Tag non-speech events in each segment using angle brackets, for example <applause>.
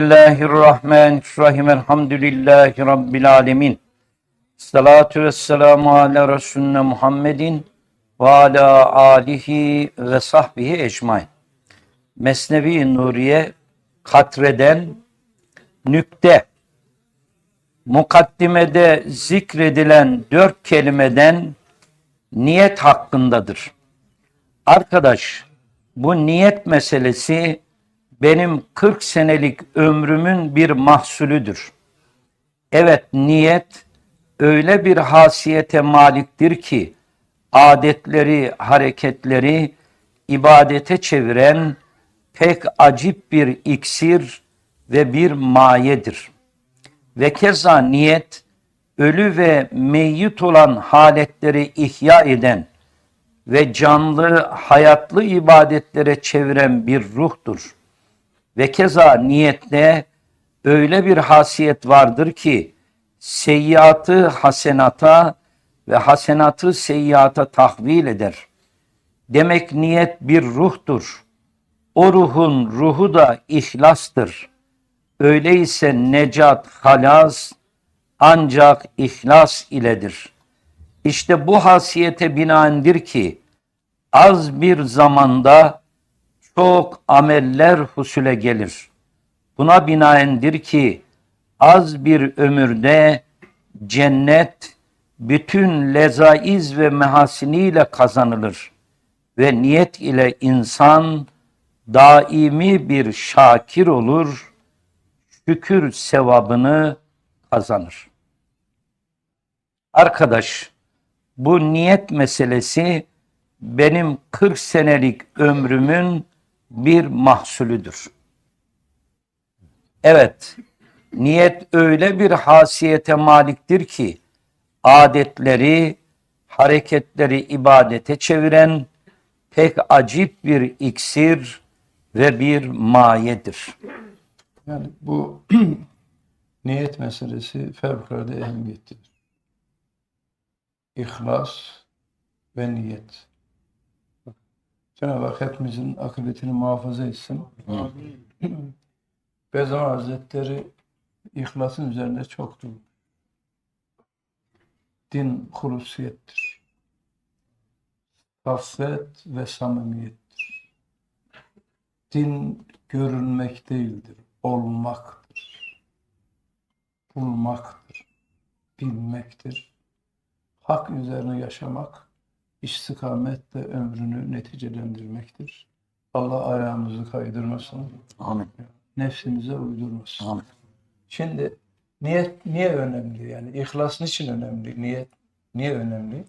Bismillahirrahmanirrahim. Elhamdülillahi Rabbil alemin. Salatu ve selamu ala Resulüne Muhammedin ve ala alihi ve sahbihi ecmain. Mesnevi Nuriye katreden nükte mukaddimede zikredilen dört kelimeden niyet hakkındadır. Arkadaş bu niyet meselesi benim 40 senelik ömrümün bir mahsulüdür. Evet niyet öyle bir hasiyete maliktir ki adetleri, hareketleri ibadete çeviren pek acip bir iksir ve bir mayedir. Ve keza niyet ölü ve meyyit olan haletleri ihya eden ve canlı, hayatlı ibadetlere çeviren bir ruhtur. Ve keza niyette öyle bir hasiyet vardır ki seyyiatı hasenata ve hasenatı seyyiata tahvil eder. Demek niyet bir ruhtur. O ruhun ruhu da ihlastır. Öyleyse necat, halas ancak ihlas iledir. İşte bu hasiyete binaendir ki az bir zamanda çok ameller husule gelir. Buna binaendir ki az bir ömürde cennet bütün lezaiz ve mehasiniyle kazanılır ve niyet ile insan daimi bir şakir olur, şükür sevabını kazanır. Arkadaş, bu niyet meselesi benim 40 senelik ömrümün bir mahsulüdür. Evet, niyet öyle bir hasiyete maliktir ki adetleri, hareketleri ibadete çeviren pek acip bir iksir ve bir mayedir. Yani bu <clears throat> niyet meselesi fevkalade ehemmiyetlidir. İhlas ve niyet. Cenab-ı Hak hepimizin akıbetini muhafaza etsin. Bezama Hazretleri ihlasın üzerinde çok durur. Din hulusiyettir. Safvet ve samimiyettir. Din görünmek değildir, olmaktır. Bulmaktır, bilmektir. Hak üzerine yaşamak, istikametle ömrünü neticelendirmektir. Allah ayağımızı kaydırmasın, Amin. nefsimize uydurmasın. Amin. Şimdi niyet niye önemli? Yani ihlas niçin önemli? Niyet niye önemli?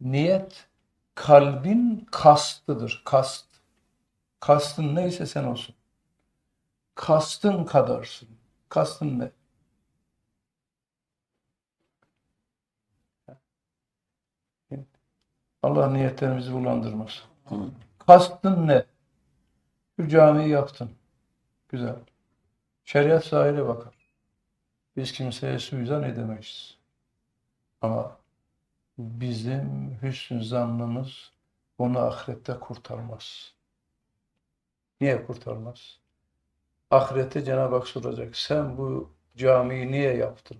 Niyet kalbin kastıdır. Kast. Kastın neyse sen olsun. Kastın kadarsın. Kastın ne? Allah niyetlerimizi bulandırmasın. Amin. Kastın ne? Şu camiyi yaptın. Güzel. Şeriat sahile bakar. Biz kimseye suizan edemeyiz. Ama bizim hüsnü zannımız onu ahirette kurtarmaz. Niye kurtarmaz? Ahirette Cenab-ı Hak soracak. Sen bu camiyi niye yaptın?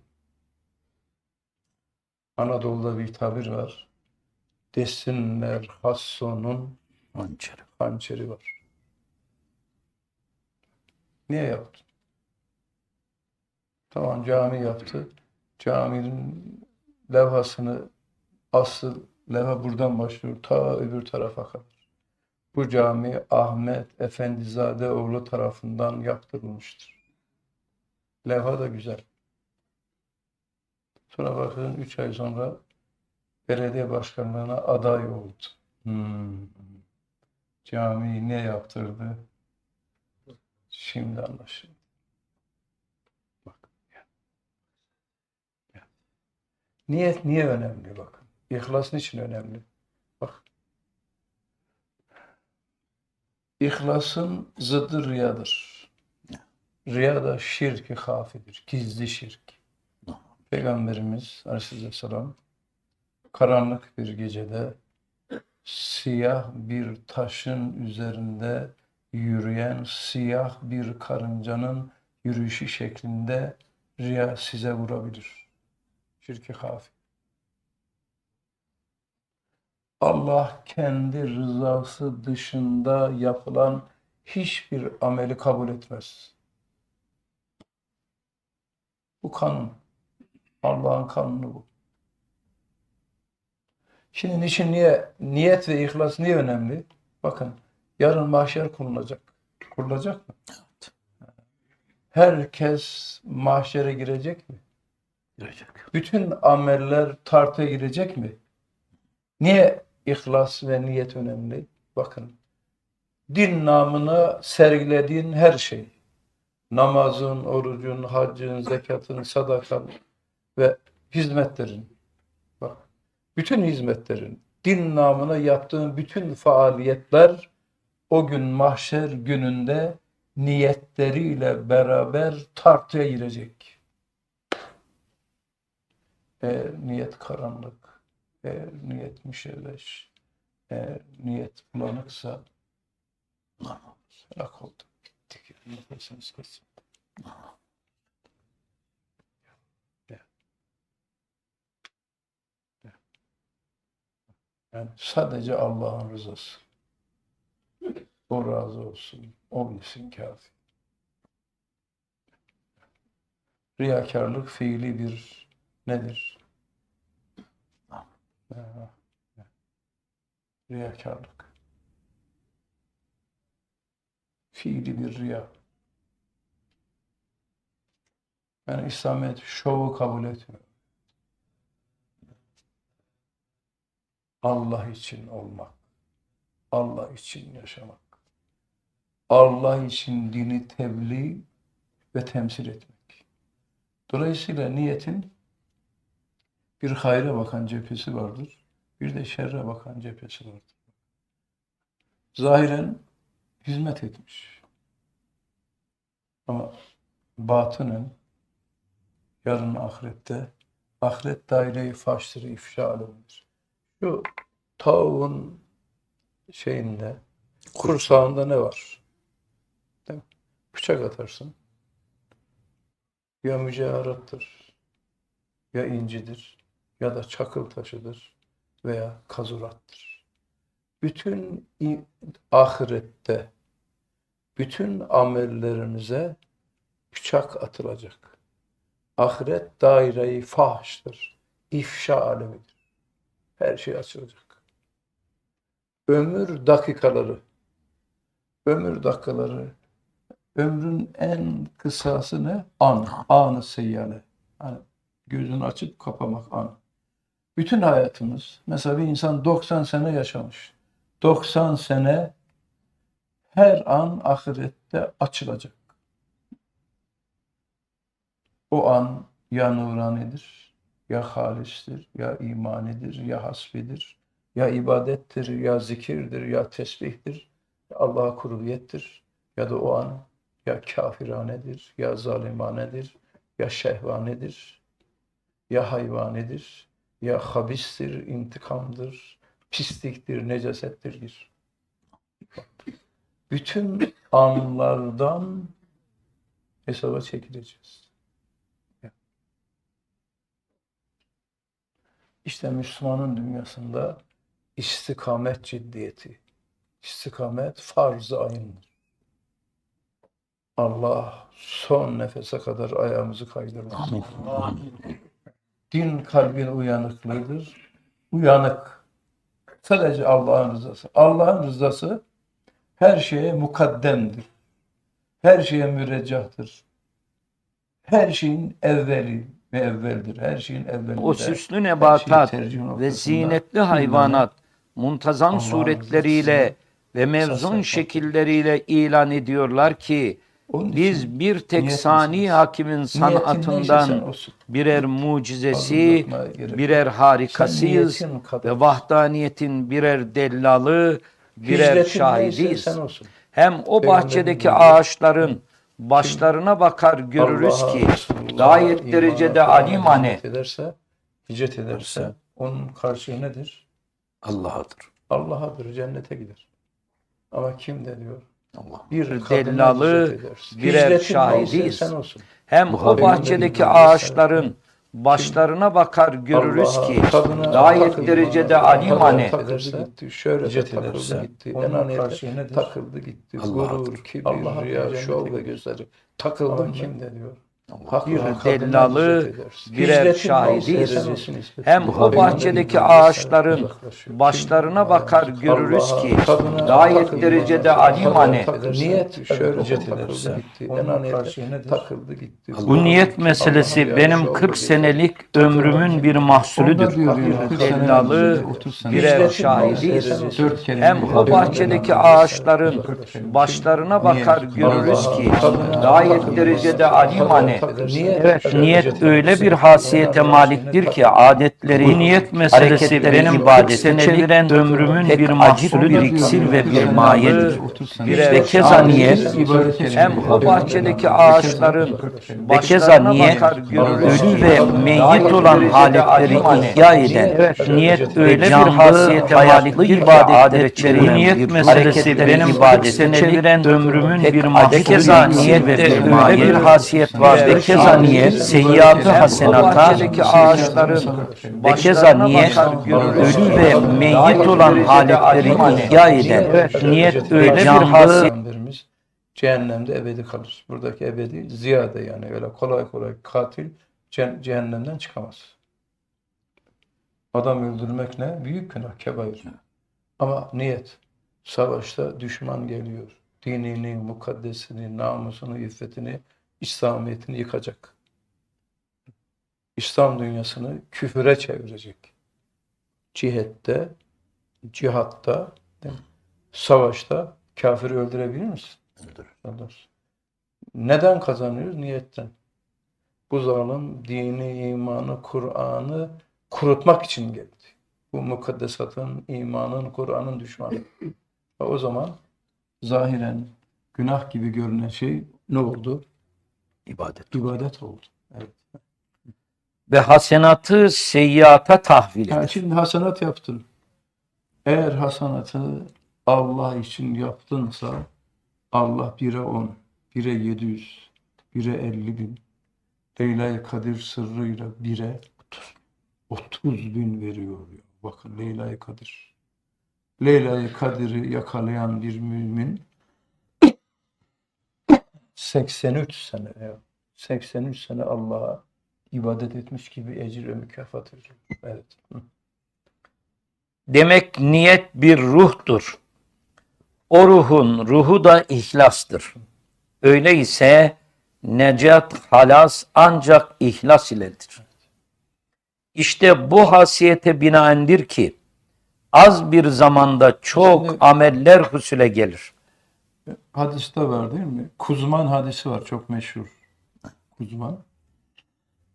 Anadolu'da bir tabir var. Desinler Hasson'un Hançeri. hançeri var. Niye yaptın? Tamam cami yaptı. Caminin levhasını asıl levha buradan başlıyor. Ta öbür tarafa kadar. Bu cami Ahmet Efendizade oğlu tarafından yaptırılmıştır. Levha da güzel. Sonra bakın 3 ay sonra belediye başkanlığına aday oldu. Hmm. Camiyi ne yaptırdı? Şimdi anlaşıldı. Bak. Niyet niye önemli bakın. İhlas niçin önemli? Bak. İhlasın zıddı riyadır. Riya da şirki hafidir. Gizli şirk. Peygamberimiz Aleyhisselam karanlık bir gecede siyah bir taşın üzerinde yürüyen siyah bir karıncanın yürüyüşü şeklinde riya size vurabilir. Şirki hafi. Allah kendi rızası dışında yapılan hiçbir ameli kabul etmez. Bu kanun. Allah'ın kanunu bu. Şimdi niçin niye niyet ve ihlas niye önemli? Bakın yarın mahşer kurulacak. Kurulacak mı? Herkes mahşere girecek mi? Girecek. Bütün ameller tartıya girecek mi? Niye ihlas ve niyet önemli? Bakın. Din namına sergilediğin her şey. Namazın, orucun, haccın, zekatın, sadakan ve hizmetlerin. Bütün hizmetlerin, din namına yaptığın bütün faaliyetler o gün mahşer gününde niyetleriyle beraber tartıya girecek. Eğer niyet karanlık, eğer niyet müşevveş, eğer niyet bulanıksa helak oldu. Nefesimiz kesin. Yani sadece Allah'ın rızası. O razı olsun. O bilsin kafi. Riyakarlık fiili bir nedir? Riyakarlık. Fiili bir riya. Yani İslamiyet şovu kabul etmiyor. Allah için olmak. Allah için yaşamak. Allah için dini tebliğ ve temsil etmek. Dolayısıyla niyetin bir hayra bakan cephesi vardır. Bir de şerre bakan cephesi vardır. Zahiren hizmet etmiş. Ama batınen yarın ahirette ahiret daire-i faştır, ifşa alemidir. Şu tavuğun şeyinde kursağında ne var? Değil mi? Bıçak atarsın. Ya mücevherattır, ya incidir, ya da çakıl taşıdır veya kazurattır. Bütün ahirette bütün amellerinize bıçak atılacak. Ahiret daire-i fahştır. İfşa alemidir. Her şey açılacak. Ömür dakikaları. Ömür dakikaları. Ömrün en kısası ne? An. Anı seyyale. Hani gözünü açıp kapamak an. Bütün hayatımız. Mesela bir insan 90 sene yaşamış. 90 sene her an ahirette açılacak. O an ya nuranidir, ya halistir, ya imanidir, ya hasbidir, ya ibadettir, ya zikirdir, ya tesbihtir, Allah'a kurbiyettir, ya da o an ya kafiranedir, ya zalimanedir, ya şehvanedir, ya hayvanedir, ya habistir, intikamdır, pisliktir, necasettirdir. Bütün anlardan hesaba çekileceğiz. İşte Müslümanın dünyasında istikamet ciddiyeti, istikamet farz-ı ayındır. Allah son nefese kadar ayağımızı kaydırmasın. Din kalbin uyanıklığıdır. Uyanık. Sadece Allah'ın rızası. Allah'ın rızası her şeye mukaddemdir. Her şeye müreccahtır. Her şeyin evveli ve evveldir. Her şeyin evvelinde. O süslü nebatat ve zinetli hayvanat muntazam Allah'ın suretleriyle ve mevzun şekilleriyle ilan ediyorlar ki biz bir tek sani hakimin sanatından birer mucizesi, birer harikasıyız ve vahdaniyetin birer dellalı, birer şahidiyiz. Hem o bahçedeki ağaçların başlarına bakar görürüz ki gayet imana, derecede alimane hizmet ederse, hicret ederse onun karşılığı nedir? Allah'adır. Allah'adır, cennete gider. Ama kim de diyor, Bir kadına dellalı, birer şahidiyiz. olsun. Hem o Buhari'nin bahçedeki ağaçların başlarına bakar görürüz ki kadına gayet takıldı, derecede hani. takıldı gitti, şöyle de hicret takıldı ederse, gitti, onun enaniyete takıldı gitti, gurur, kibir, cenneti şov ve gözleri. Mı? kim de diyor? Bir dellalı, birer şahidiyiz. Hem o bahçedeki ağaçların başlarına bakar görürüz ki gayet derecede kadına alim hani takıldı, Niyet. Bu niyet meselesi benim şov ve 40 gözleri. senelik ömrümün bir mahsulüdür. Onda diyor ya, 40 sene Dellalı, önce, 30 sene birer şahidiyiz. Hem o bahçedeki ağaçların başlarına bakar görürüz ki gayet derecede alim Niyet, Evet, niyet öyle bir hasiyete maliktir ki adetleri, bu niyet meselesi benim ibadeti çeviren ömrümün bir mahsulü, bir iksir ve bir mayedir. Ve keza niyet, hem o bahçedeki ağaçların ve keza niyet, ölü ve meyyit olan haletleri ihya eden, niyet öyle bir hasiyete maliktir ki adetleri, niyet meselesi benim ibadeti çeviren ömrümün bir mahsulü, keza niyette öyle bir hasiyet var ve keza niyet, seyyiatı hasenata, ve keza niyet, ölü ve meyyit olan haletleri ihya eden, evet, niyet öyle bir Peygamberimiz cehennemde ebedi kalır. Buradaki ebedi ziyade yani öyle kolay kolay katil ce- cehennemden çıkamaz. Adam öldürmek ne? Büyük günah, kebair. Ama niyet. Savaşta düşman geliyor. Dinini, mukaddesini, namusunu, iffetini, İslamiyetini yıkacak. İslam dünyasını küfüre çevirecek. Cihette, cihatta, değil mi? savaşta kafiri öldürebilir misin? Öldürür. Neden kazanıyoruz? Niyetten. Bu zalim dini, imanı, Kur'an'ı kurutmak için geldi. Bu mukaddesatın, imanın, Kur'an'ın düşmanı. Ve <laughs> o zaman zahiren günah gibi görünen şey ne oldu? İbadet. İbadet oldu. Evet. ve hasenatı seyyiata tahvil Yani eder. şimdi hasenat yaptın. Eğer hasenatı Allah için yaptınsa Allah 1'e 10, 1'e 700, 1'e 50 bin, Leyla-i Kadir sırrıyla 1'e 30 bin veriyor. Bakın Leyla-i Kadir. Leyla-i Kadir'i yakalayan bir mümin 83 sene ya. 83 sene Allah'a ibadet etmiş gibi ecir ve mükafat veriyor. Evet. Demek niyet bir ruhtur. O ruhun ruhu da ihlastır. Öyleyse necat, halas ancak ihlas iledir. İşte bu hasiyete binaendir ki az bir zamanda çok ameller husule gelir. Hadiste var değil mi? Kuzman hadisi var çok meşhur. Kuzman.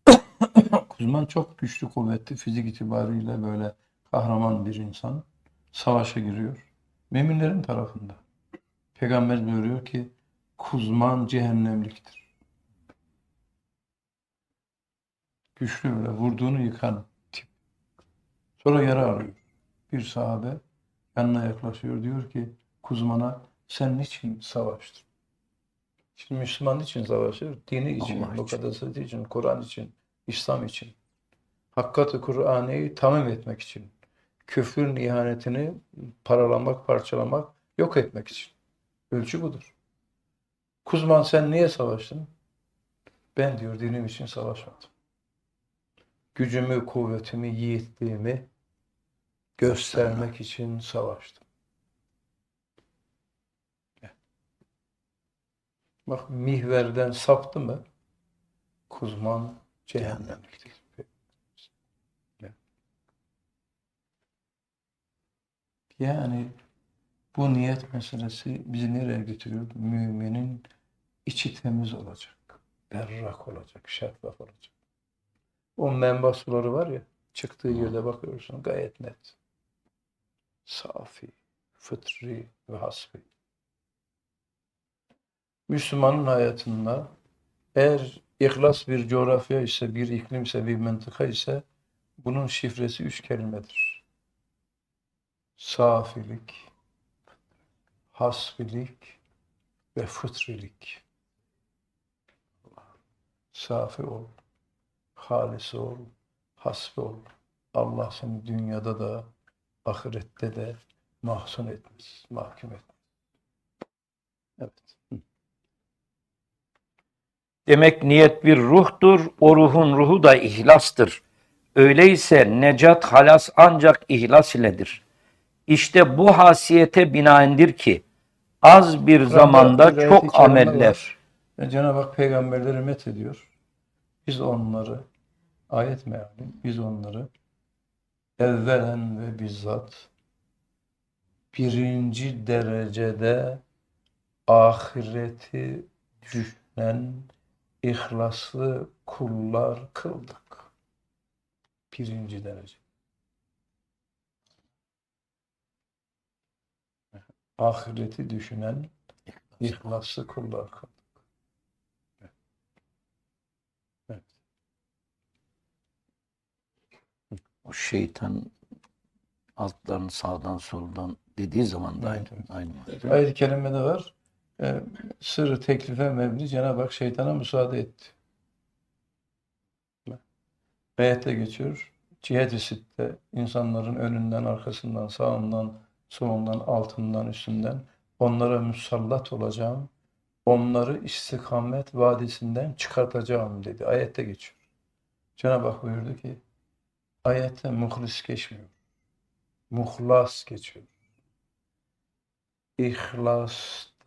<coughs> Kuzman çok güçlü, kuvvetli, fizik itibariyle böyle kahraman bir insan. Savaşa giriyor. Müminlerin tarafında. Peygamber buyuruyor ki Kuzman cehennemliktir. Güçlü böyle vurduğunu yıkan tip. Sonra yara alıyor. Bir sahabe yanına yaklaşıyor diyor ki Kuzman'a sen niçin savaştın? Şimdi Müslüman için savaşır? Dini için, Allah için. mukaddesatı için, Kur'an için, İslam için. Hakkat-ı Kur'an'ı tamim etmek için. Küfrün ihanetini paralamak, parçalamak, yok etmek için. Ölçü budur. Kuzman sen niye savaştın? Ben diyor dinim için savaşmadım. Gücümü, kuvvetimi, yiğitliğimi göstermek için savaştım. Bak mihverden saptı mı Kuzman cehennemliktir. Yani bu niyet meselesi bizi nereye götürüyor? Müminin içi temiz olacak. Berrak olacak, şeffaf olacak. O menba suları var ya, çıktığı yerde bakıyorsun gayet net. Safi, fıtri ve hasbi. Müslümanın hayatında eğer ihlas bir coğrafya ise, bir iklimse, bir mıntıka ise bunun şifresi üç kelimedir. Safilik, hasbilik ve fıtrilik. Safi ol, halis ol, hasbi ol. Allah seni dünyada da ahirette de mahzun etmez, mahkum etmez. Evet. Demek niyet bir ruhtur, o ruhun ruhu da ihlastır. Öyleyse necat halas ancak ihlas iledir. İşte bu hasiyete binaendir ki az bir zamanda bir ayet-i çok ameller. var. Cenab-ı Hak peygamberleri met ediyor. Biz onları, ayet meali, biz onları evvelen ve bizzat birinci derecede ahireti düşünen ihlaslı kullar kıldık. Birinci derece. Ahireti düşünen ihlaslı kullar kıldık. O şeytan alttan sağdan soldan dediği zaman da aynı. Evet, evet. aynı. Ayet-i kerimede var. E, sırrı teklife mevli Cenab-ı Hak şeytana müsaade etti. Ayette geçiyor. Cihet-i insanların önünden, arkasından, sağından, solundan, altından, üstünden onlara musallat olacağım. Onları istikamet vadisinden çıkartacağım dedi. Ayette geçiyor. Cenab-ı Hak buyurdu ki ayette muhlis geçmiyor. Muhlas geçiyor.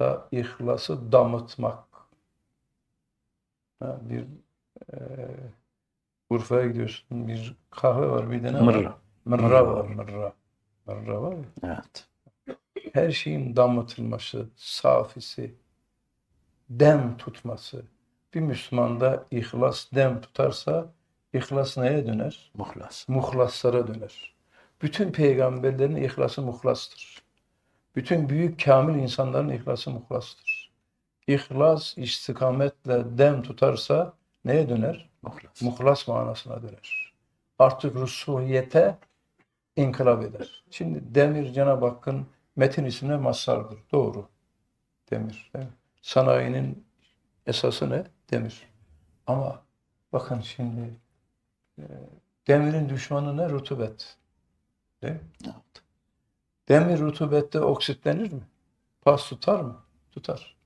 İhlasta ihlası damıtmak. Ha, bir e, Urfa'ya gidiyorsun. Bir kahve var. Bir de ne var? Mırra. Mırra var. Mırra. Mırra var ya. Evet. Her şeyin damıtılması, safisi, dem tutması. Bir Müslümanda ihlas dem tutarsa ihlas neye döner? Muhlas. muhlaslara döner. Bütün peygamberlerin ihlası muhlastır. Bütün büyük kamil insanların ihlası muhlastır. İhlas istikametle dem tutarsa neye döner? Muhlas. Muhlas manasına döner. Artık rusuhiyete inkılap eder. Şimdi demir Cenab-ı Hakk'ın metin ismine mazhardır. Doğru. Demir. değil mi? Sanayinin esası ne? Demir. Ama bakın şimdi e, demirin düşmanı ne? Rutubet. Değil mi? Evet. Demir rutubette oksitlenir mi? Pas tutar mı? Tutar.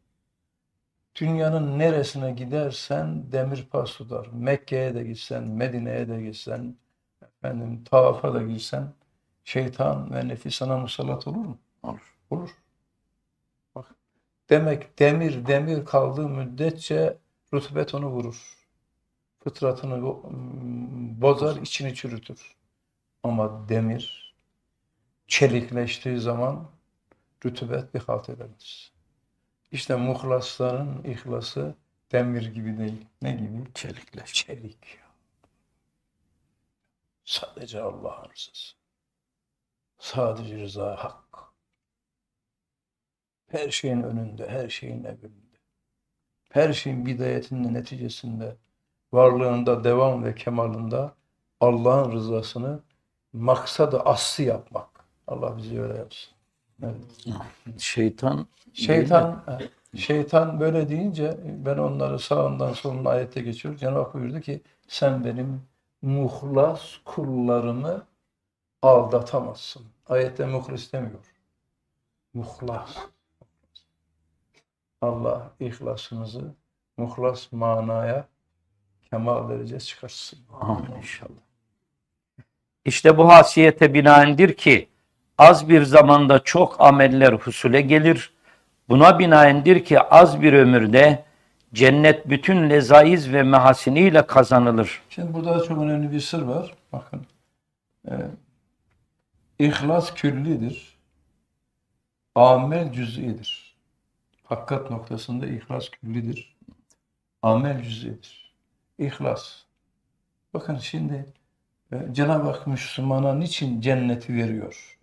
Dünyanın neresine gidersen demir pas tutar. Mekke'ye de gitsen, Medine'ye de gitsen, efendim tavafa da gitsen şeytan ve nefis sana musallat olur mu? Olur. Olur. Bak. Demek demir demir kaldığı müddetçe rutubet onu vurur. Fıtratını bo- bozar, içini çürütür. Ama demir çelikleştiği zaman rutubet bir halt edemez. İşte muhlasların ihlası demir gibi değil. Ne gibi? Çelikleş. Çelik. Sadece Allah'ın rızası. Sadece rıza hak. Her şeyin önünde, her şeyin evinde. Her şeyin bidayetinde, neticesinde, varlığında, devam ve kemalında Allah'ın rızasını maksadı aslı yapmak. Allah bizi öyle yapsın. Evet. Şeytan Şeytan şeytan böyle deyince ben onları sağından solundan ayette geçiyor. Cenab-ı Hak buyurdu ki sen benim muhlas kullarımı aldatamazsın. Ayette muhlis demiyor. Muhlas. Allah ihlasımızı muhlas manaya kemal derecesi çıkarsın. Amin inşallah. İşte bu hasiyete binaendir ki az bir zamanda çok ameller husule gelir. Buna binaendir ki az bir ömürde cennet bütün lezaiz ve mehasiniyle kazanılır. Şimdi burada çok önemli bir sır var. Bakın. Ee, ihlas küllidir. Amel cüz'idir. Hakikat noktasında ihlas küllidir. Amel cüz'idir. İhlas. Bakın şimdi e, Cenab-ı Hak Müslümana niçin cenneti veriyor?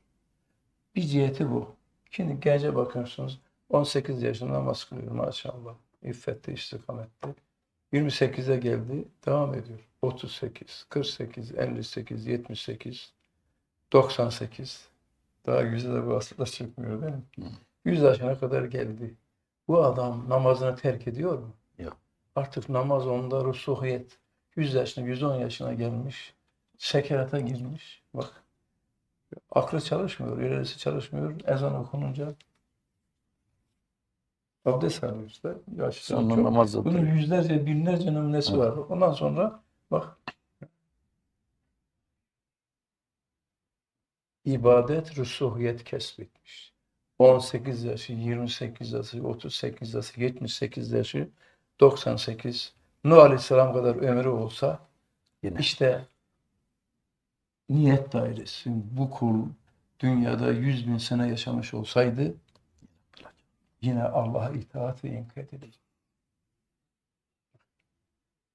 Bir ciheti bu. Şimdi gence bakıyorsunuz 18 yaşında namaz kılıyor maşallah. İffette, istikamette. 28'e geldi, devam ediyor. 38, 48, 58, 78, 98. Daha yüzü de bu aslında çıkmıyor değil mi? 100 yaşına kadar geldi. Bu adam namazını terk ediyor mu? Yok. Artık namaz onda rusuhiyet. 100 yaşına, 110 yaşına gelmiş. Sekerata girmiş. Bak. Aklı çalışmıyor, ilerisi çalışmıyor. Ezan okununca abdest alıyor işte. Yaşlı Sonra çok- namaz Bunun oturuyor. yüzlerce, binlerce numunesi var. Ondan sonra bak ibadet rusuhiyet kesbetmiş. 18 yaşı, 28 yaşı, 38 yaşı, 78 yaşı, 98. Nuh Aleyhisselam kadar ömrü olsa Yine. işte niyet dairesi bu kul dünyada 100 bin sene yaşamış olsaydı yine Allah'a itaat ve inkiyat edecek.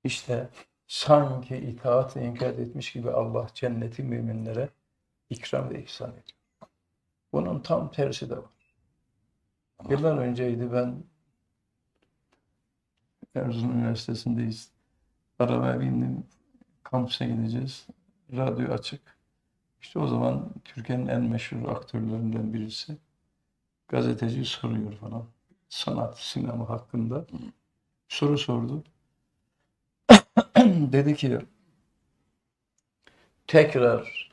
İşte sanki itaat ve inkiyat etmiş gibi Allah cenneti müminlere ikram ve ihsan ediyor. Bunun tam tersi de var. Yıllar önceydi ben Erzurum Üniversitesi'ndeyiz. Arabaya bindim. Kampüse gideceğiz. Radyo açık. İşte o zaman Türkiye'nin en meşhur aktörlerinden birisi gazeteci soruyor falan. Sanat, sinema hakkında soru sordu. <coughs> Dedi ki tekrar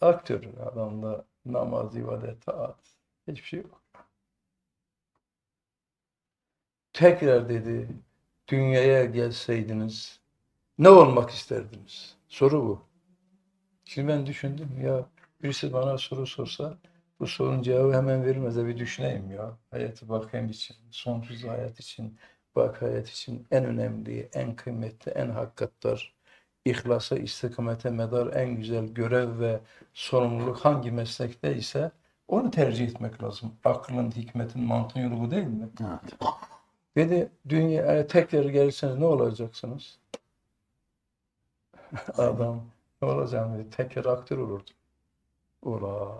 aktör adamda namaz, ibadet, taat hiçbir şey yok. Tekrar dedi dünyaya gelseydiniz ne olmak isterdiniz? Soru bu. Şimdi ben düşündüm ya birisi bana soru sorsa bu sorunun cevabı hemen verilmez de bir düşüneyim ya. Hayatı bakayım için, sonsuz hayat için, bak hayat için en önemli, en kıymetli, en hakikattar, ihlasa, istikamete medar en güzel görev ve sorumluluk hangi meslekte ise onu tercih etmek lazım. Aklın, hikmetin, mantığın yolu bu değil mi? Evet. Dedi dünyaya tekrar gelirseniz ne olacaksınız? <laughs> Adam ne olacağım dedi. Tekrar aktör olurdum. Ola.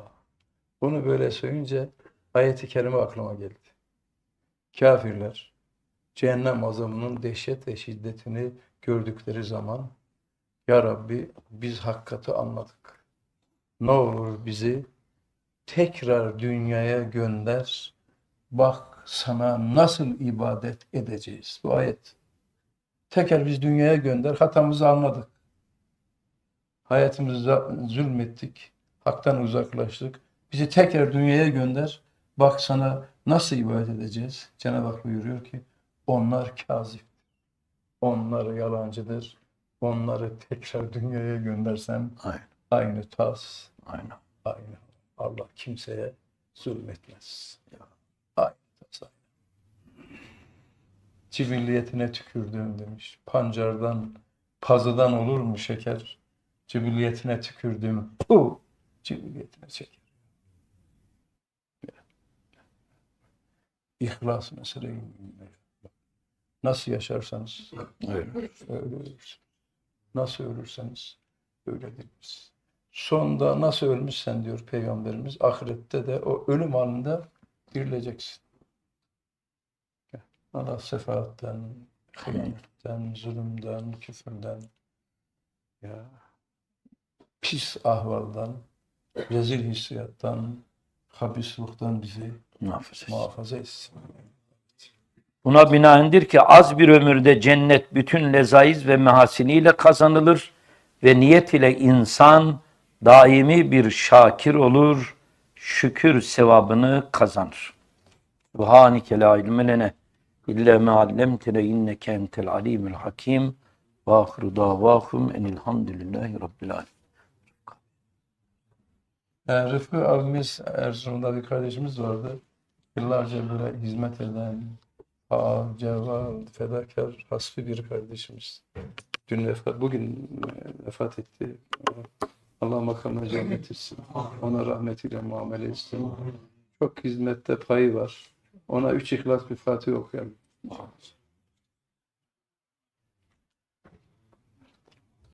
Bunu böyle söyleyince ayet-i kerime aklıma geldi. Kafirler cehennem azabının dehşet ve şiddetini gördükleri zaman Ya Rabbi biz hakikati anladık. Ne olur bizi tekrar dünyaya gönder. Bak sana nasıl ibadet edeceğiz. Bu ayet. Tekrar biz dünyaya gönder. Hatamızı anladık. Hayatımızda zulmettik. Haktan uzaklaştık. Bizi tekrar dünyaya gönder. Bak sana nasıl ibadet edeceğiz. Cenab-ı Hak buyuruyor ki onlar kazip. Onlar yalancıdır. Onları tekrar dünyaya göndersem Aynen. aynı tas, Aynen. aynı. Allah kimseye zulmetmez. Aynı tas, aynı. Cibilliyetine tükürdüğüm demiş. Pancardan, pazıdan olur mu şeker? Cibilliyetine tükürdüğüm. Bu cibilliyetine çeker. İhlas meseleyi. Nasıl yaşarsanız Öyle. öyle ölürsünüz. Nasıl ölürseniz öylediriniz. Sonda nasıl ölmüşsen diyor Peygamberimiz, ahirette de o ölüm anında dirileceksin. Allah sefaatten, hıyanetten, zulümden, küfürden, ya pis ahvaldan, rezil hissiyattan, habis ruhtan bizi Muhafaza muhafaza etsin. Buna binaendir ki az bir ömürde cennet bütün lezaiz ve mehasiniyle kazanılır ve niyet ile insan daimi bir şakir olur, şükür sevabını kazanır. Subhaneke la ilme lene illa ma allamtene inneke entel alimul hakim ve ahiru davahum enilhamdülillahi rabbil alemin. Yani Rıfkı abimiz Erzurum'da bir kardeşimiz vardı. Yıllarca böyle hizmet eden, faal, cevval, fedakar, hasbi bir kardeşimiz. Dün vefat, bugün e, vefat etti. Allah makamına cennet <laughs> etsin. Ona rahmetiyle muamele etsin. Çok hizmette payı var. Ona üç ihlas bir Fatiha okuyalım.